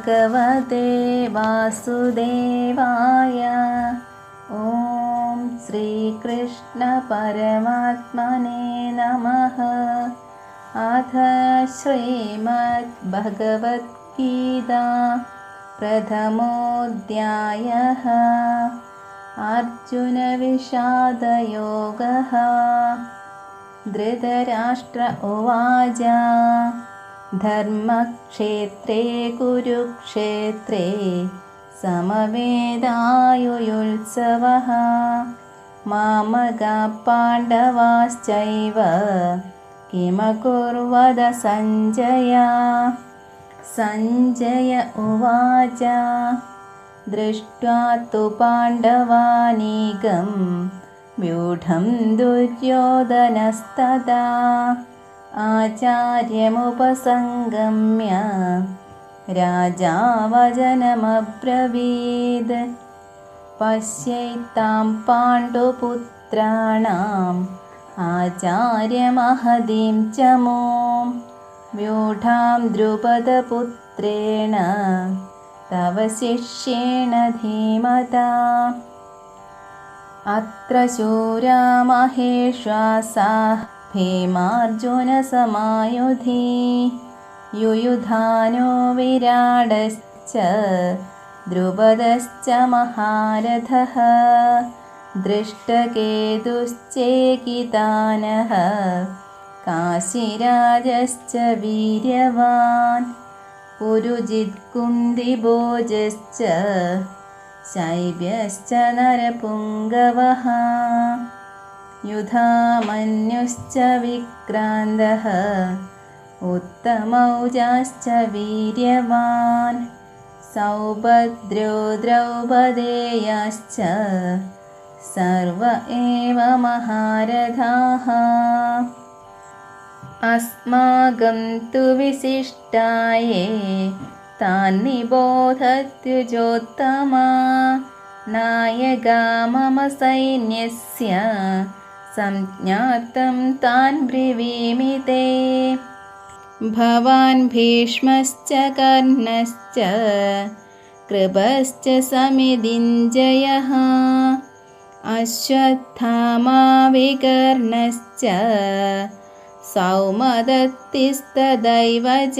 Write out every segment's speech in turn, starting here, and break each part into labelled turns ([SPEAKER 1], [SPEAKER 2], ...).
[SPEAKER 1] भगवते वासुदेवाय। ॐ श्रीकृष्णपरमात्मने नमः। अथ श्रीमद्भगवद्गीता प्रथमोऽध्यायः। अर्जुनविषादयोगः धृतराष्ट्र उवाच धर्मक्षेत्रे कुरुक्षेत्रे समवेदायुयुत्सवः पाण्डवाश्चैव किमकुर्वद सञ्जय? सञ्जय उवाच दृष्ट्वा तु पाण्डवानीकं व्यूढं दुर्योधनस्तदा आचार्यमुपसङ्गम्य राजा वचनमब्रवीद् पश्यैतां पाण्डुपुत्राणाम् आचार्यमहदीं च मों। व्यूढां द्रुपदपुत्रेण तव शिष्येण धीमता। अत्र शूरामहेश्वासाः भीमार्जुनसमायुधि युयुधानो विराडश्च द्रुपदश्च महारथः दृष्टकेतुश्चेकितानः काशीराजश्च वीर्यवान् पुरुजित्कुन्दिभोजश्च शैव्यश्च नरपुङ्गवः युधामन्युश्च विक्रान्तः उत्तमौजाश्च वीर्यवान् सौभद्रो द्रौपदेयाश्च सर्व एव महारथाः। अस्माकं तु विशिष्टाये तान्निबोधत्युजोत्तमा नायका मम सैन्यस्य संज्ञातं तान् ब्रिवीमि ते। भवान् भीष्मश्च कर्णश्च कृपश्च समिदिञ्जयः। अश्वत्थामाविकर्णश्च सौमदत्तिस्तदैव च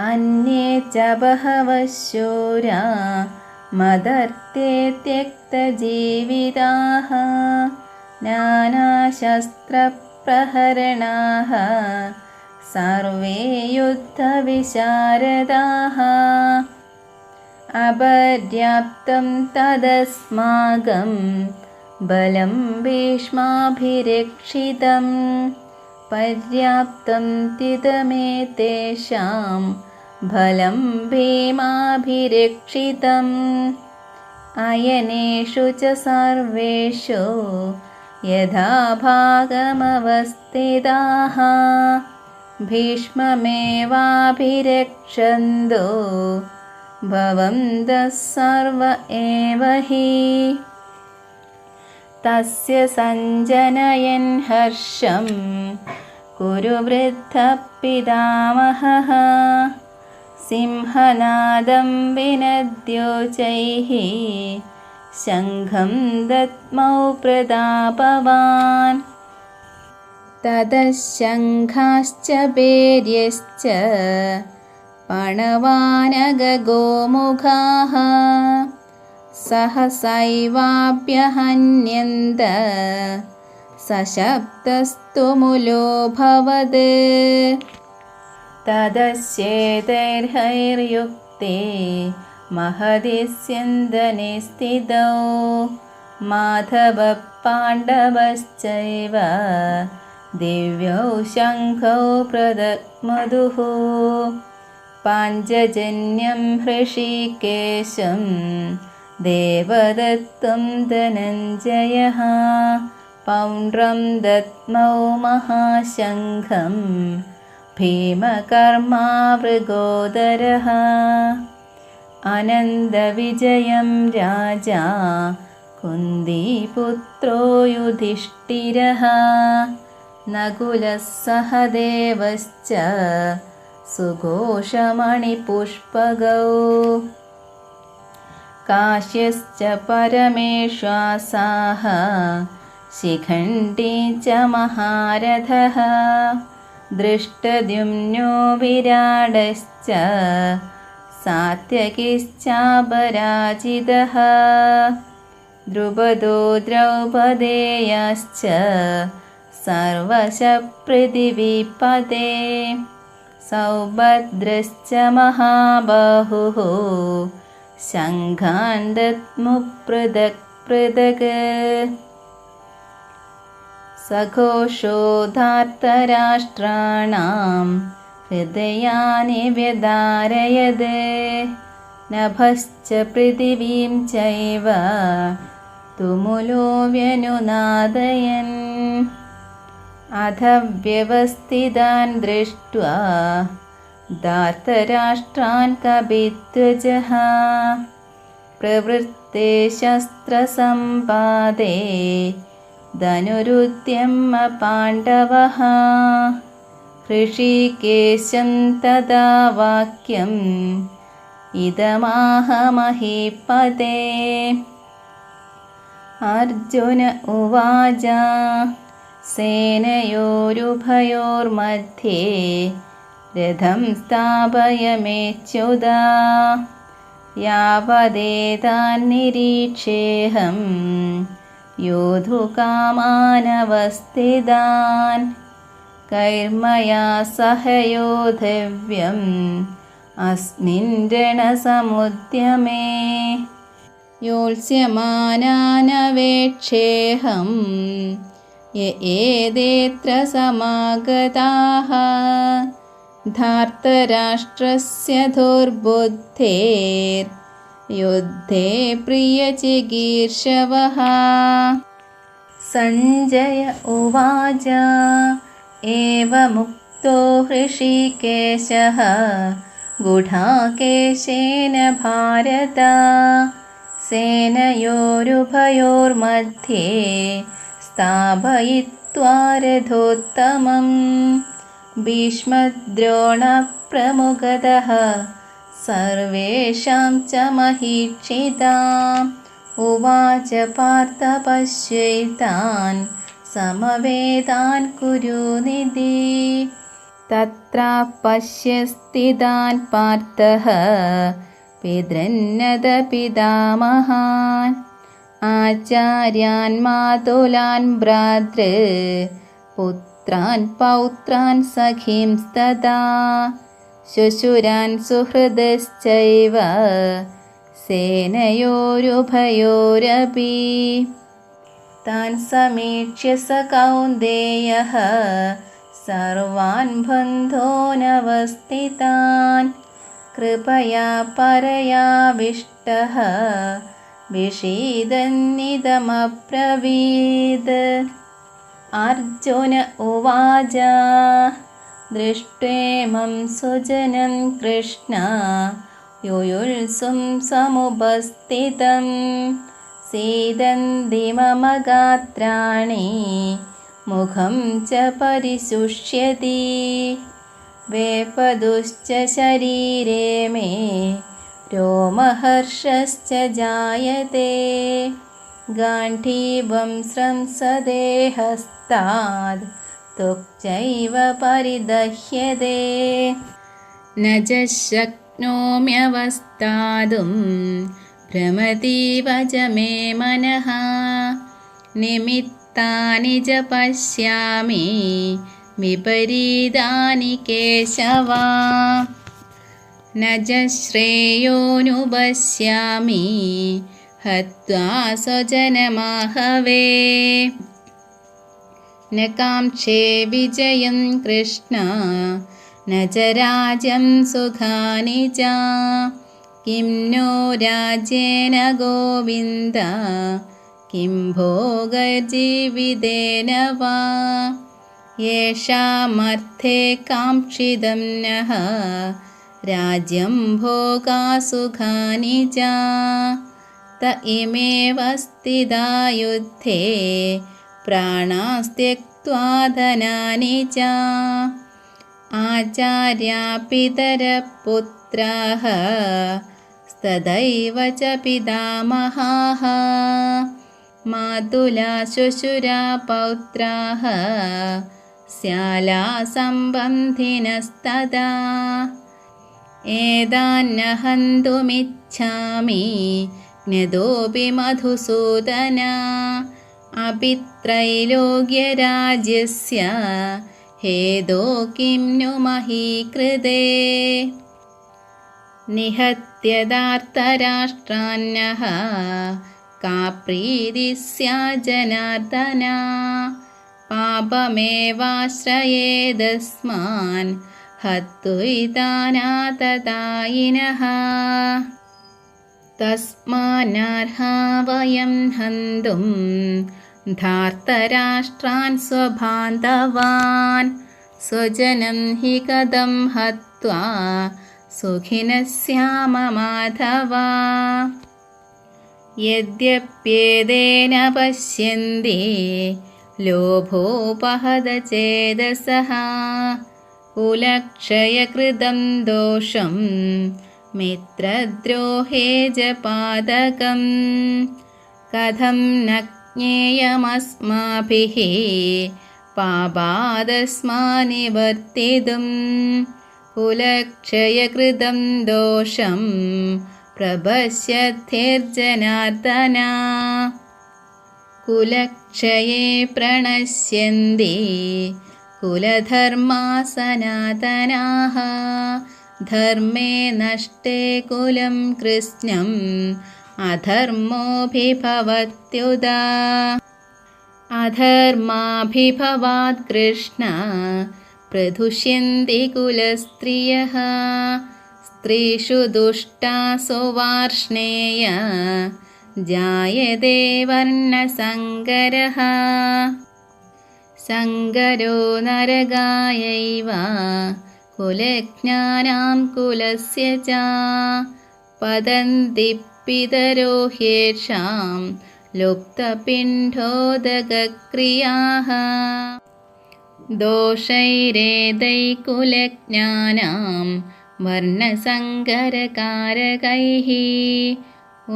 [SPEAKER 1] अन्ये च बहवः शूरा मदर्ते त्यक्तजीविताः नानाशस्त्रप्रहरणाः सर्वे युद्धविशारदाः। अपर्याप्तं तदस्माकं बलं भीष्माभिरक्षितं पर्याप्तं तिदमेतेषां बलं भीमाभिरक्षितम्। अयनेषु च सर्वेषु यथा भागमवस्थिताः। भीष्ममेवाभिरक्षन्तो भवन्तः सर्व एव हि। तस्य सञ्जनयन् हर्षं कुरु वृद्धपितामहः सिंहनादं विनद्योचैः शङ्खं दत्मौ प्रतापवान् ततः शङ्खाश्च पेर्यश्च पणवानगगोमुखाः। सहसैवाभ्यहन्यन्त सशब्दस्तु मुलोऽभवत् तदस्येतैर्हैर्युक्ते महदि स्यन्दने स्थितौ माधवपाण्डवश्चैव दिव्यौ शङ्खौ प्रदमधुः पाञ्चजन्यं हृषिकेशं देवदत्तं धनञ्जयः पौण्ड्रं दत्मौ महाशङ्खं भीमकर्मावृगोदरः। अनन्दविजयं राजा कुन्दीपुत्रो युधिष्ठिरः नकुलः सहदेवश्च सुघोषमणिपुष्पगौ। काश्यश्च परमेश्वासाः शिखण्डी च महारथः दृष्टद्युम्नो विराडश्च सात्यकिश्चापराजितः द्रुपदो द्रौपदेयाश्च सर्वशपृथिवीपते सौभद्रश्च महाबाहुः शङ्खान् दत्मुपृथक् पृथक् सघोषोधार्तराष्ट्राणां हृदयानि व्यदारयद् नभश्च पृथिवीं चैव तुमुलो व्यनुनादयन् अथ व्यवस्थितान् दृष्ट्वा दार्तराष्ट्रान् कपिध्वजः प्रवृत्ते शस्त्रसम्पादे धनुरुद्यम पाण्डवः ऋषिकेशं तदा वाक्यम् इदमाहमहीपते अर्जुन उवाच सेनयोरुभयोर्मध्ये रथं स्थापयमेच्युदा यावदेतान्निरीक्षेऽहं योधुकामानवस्थितान् कैर्मया सह योधव्यम् अस्मिन् रणसमुद्यमे योत्स्यमानानवेक्षेऽहं य एदेत्र समागताः धार्तराष्ट्रस्य दुर्बुद्धेर्युद्धे प्रियचिकीर्षवः सञ्जय उवाच एवमुक्तो हृषीकेशः। गुढाकेशेन भारत सेनयोरुभयोर्मध्ये स्थापयित्वा रथोत्तमं भीष्मद्रोणप्रमुखतः सर्वेषां च महीक्षिताम्। उवाच पार्थ पश्यैतान् समवेतान् कुरुनिधि तत्र पश्यस्थितान् पार्थः पितृन्नदपितामहान् आचार्यान् मातुलान् भ्रातृ पुत्रान् पौत्रान् सखींस्तदा शुशुरान् सुहृदश्चैव सेनयोरुभयोरपि तान् समीक्ष्य स कौन्देयः सर्वान् बन्धोनवस्थितान् कृपया परयाविष्टः विषीदन्निदमब्रवीद अर्जुन उवाच दृष्ट्वेमं सुजनं कृष्ण। युयुल्सुं समुपस्थितं। सीदन्ति मम गात्राणि। मुखं च परिशुष्यति। वेपदुश्च शरीरे मे। रोमहर्षश्च जायते। गाण्ठीवं स्रंसदेहस्ताद् त्वक्चैव परिदह्यते न च शक्नोम्यवस्थातुं भ्रमतीव च मे मनः निमित्तानि च पश्यामि विपरीतानि केशव न च श्रेयोनुपश्यामि हत्वा स्वजनमाहवे न काङ्क्षे विजयं कृष्ण। न च राज्यं सुखानि च। किं नो राज्येन गोविन्द। किं भोगजीवितेन वा। येषामर्थे काङ्क्षितं नः। राज्यं भोगासुखानि च। त इमेव स्थिता युद्धे प्राणास्त्यक्त्वा धनानि च आचार्या पितरपुत्राः तदैव च पितामहाः मातुला शुशुरा पौत्राः स्याला सम्बन्धिनस्तदा एतान्न हन्तुमिच्छामि ज्ञतोऽपि मधुसूदन अपि त्रैलोक्यराज्यस्य हेदो किं नु महीकृते निहत्यदार्तराष्ट्रान्यः का प्रीतिः स्याज्जनार्दन पापमेवाश्रयेदस्मान् हत्वैतानाततायिनः तस्मान्नर्हा वयं हन्तुं धार्तराष्ट्रान् स्वबान्धवान् स्वजनं हि कथं हत्वा सुखिनः स्याम माधवा। यद्यप्येदेन पश्यन्ति लोभोपहदचेदसः। कुलक्षयकृतं दोषं मित्रद्रोहे च पादकं कथं न ज्ञेयमस्माभिः पापादस्मानिवर्तितुं कुलक्षयकृतं दोषं प्रपश्यथिर्जनार्दना कुलक्षये प्रणश्यन्ति कुलधर्मा सनातनाः धर्मे नष्टे कुलं कृत्स्नम् अधर्मोऽभिभवत्युदा। अधर्माभिभवात् कृष्ण प्रदुष्यन्ति कुलस्त्रियः। स्त्रीषु दुष्टासु वार्ष्णेय जायते वर्णसङ्करः सङ्करो नरगायैव कुलज्ञानां कुलस्य च। पतन्ति पितरो ह्येषां लुप्तपिण्डोदकक्रियाः दोषैरेदैकुलज्ञानां वर्णसङ्करकारकैः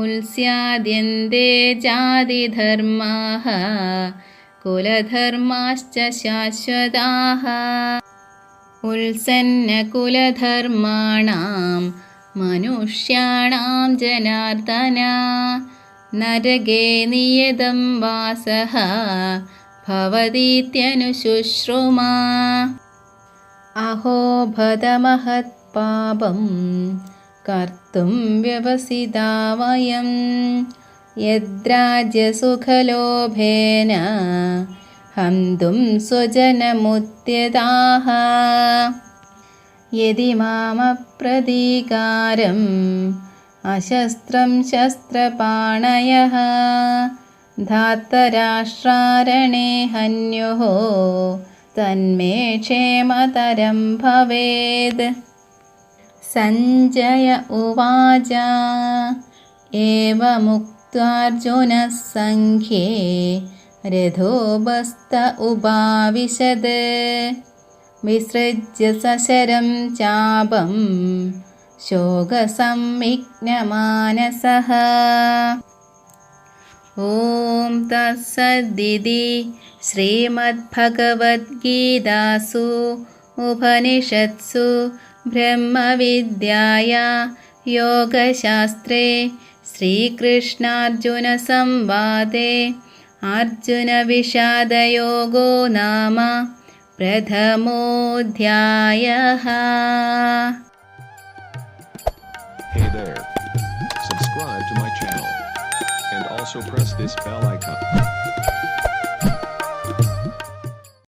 [SPEAKER 1] उल्स्याद्यन्ते जातिधर्माः कुलधर्माश्च शाश्वताः उल्सन्नकुलधर्माणां മനുഷ്യാണാം ജനാർദ്ദന. നരകേ നിയതം വാസഃ ഭവതീത്യനുശുശ്രുമാ അഹോ ഭദമഹത് പാപം. കർത്തും വ്യവസിതാ വയം. യദ്രാജ്യസുഖലോഭേന ഹന്തും സ്വജനമുത്യതാഹ. यदि मामप्रतीकारम् अशस्त्रं शस्त्रपाणयः धातराष्ट्रारणे हन्युः तन्मे क्षेमतरं भवेत् सञ्जय उवाच एवमुक्त्वार्जुनः सङ्ख्ये रथोपस्त उपाविशत् विसृज्य सशरं चापं शोकसंविघ्नमानसः। ॐ तत्सदिति श्रीमद्भगवद्गीतासु उपनिषत्सु ब्रह्मविद्याया योगशास्त्रे श्रीकृष्णार्जुनसंवादे अर्जुनविषादयोगो नाम प्रथमोऽध्यायः
[SPEAKER 2] Hey there. Subscribe to my channel. And also press this bell icon.